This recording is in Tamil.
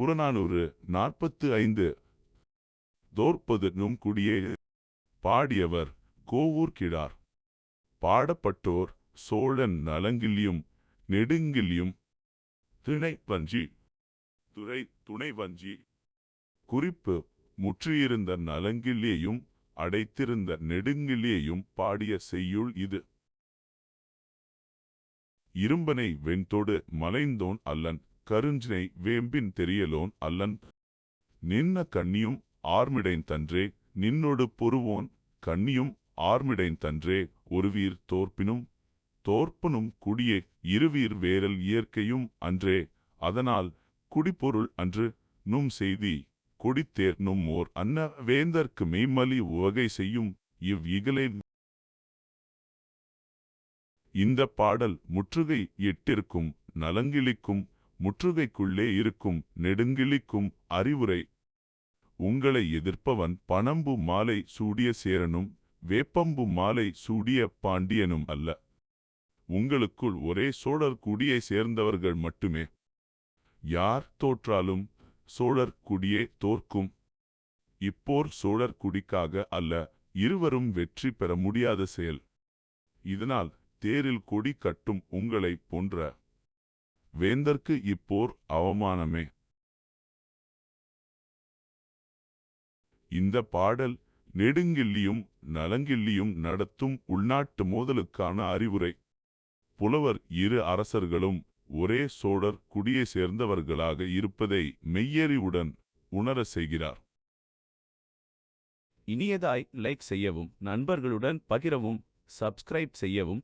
புறநானூறு நாற்பத்து ஐந்து. தோற்பது நும் குடியே பாடியவர் கோவூர் கிழார் பாடப்பட்டோர் சோழன் நலங்கிலியும் நெடுங்கிலியும் திணை வஞ்சி துறை துணை வஞ்சி குறிப்பு முற்றியிருந்த நலங்கிலேயும் அடைத்திருந்த நெடுங்கிலேயும் பாடிய செய்யுள் இது. இரும்பனை வெண்தோடு மலைந்தோன் அல்லன். கருஞ்சினை வேம்பின் தெரியலோன் அல்லன். நின்ன கண்ணியும் ஆர்மிடைன் தன்றே நின்னொடு பொறுவோன் கண்ணியும் ஆர்மிடைன் தன்றே ஒருவீர் தோற்பினும் தோற்பனும் குடியே இருவீர் வேரல் இயற்கையும் அன்றே அதனால் குடிப்பொருள் அன்று நும் செய்தி கொடித்தேர் நும் ஓர் அன்ன வேந்தர்க்கு மெய்மலி உவகை செய்யும் இவ் இகலே. இந்த பாடல் முற்றுகை எட்டிற்கும் நலங்கிழிக்கும் முற்றுகைக்குள்ளே இருக்கும் நெடுங்கிழிக்கும் அறிவுரை. உங்களை எதிர்ப்பவன் பணம்பு மாலை சூடிய சேரனும் வேப்பம்பு மாலை சூடிய பாண்டியனும் அல்ல. உங்களுக்குள் ஒரே சோழர் குடியை சேர்ந்தவர்கள் மட்டுமே. யார் தோற்றாலும் சோழர் குடியே தோற்கும். இப்போர் சோழர் குடிக்காக அல்ல இருவரும் வெற்றி பெற முடியாத செயல். இதனால் தேரில் கொடி கட்டும் உங்களைப் போன்ற வேந்தர்க்கு இப்போர் அவமானமே. இந்த பாடல் நெடுங்கில்லியும் நலங்கில்லியும் நடத்தும் உள்நாட்டு மோதலுக்கான அறிவுரை. புலவர் இரு அரசர்களும் ஒரே சோழர் குடியை சேர்ந்தவர்களாக இருப்பதை மெய்யறிவுடன் உணர செய்கிறார். இனியதாய் லைக் செய்யவும் நண்பர்களுடன் பகிரவும் சப்ஸ்கிரைப் செய்யவும்